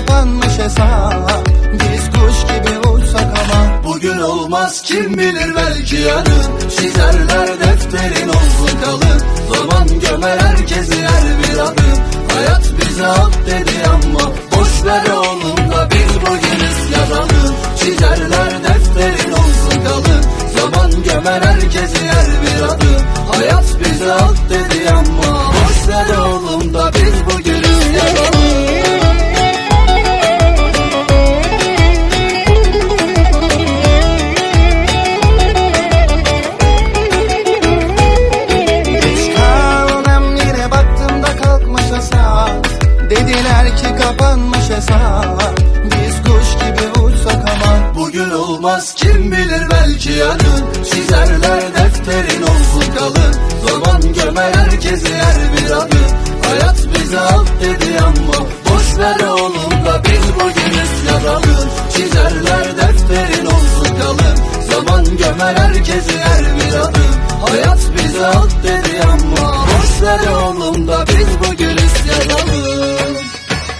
kapanmış hesap. Biz kuş gibi uçsak ama Bugün olmaz. Kim bilir belki yarın Çizerler defterin olsun kalın Zaman gömer herkesi her bir adım Hayat bize at dedi ama Boş ver oğlum da biz bugün yazalım Çizerler defterin olsun kalın Zaman gömer herkesi kapanmış hesap Biz kuş gibi uçsak ama Bugün olmaz. Kim bilir belki yarın Çizerler defterin olsun kalın. Zaman gömer herkesi her bir adım Hayat bize alt dedi ama Boş ver oğlum da biz bugün yazalım Çizerler defterin olsun kalın. Zaman gömer herkesi her bir adım Hayat bize ama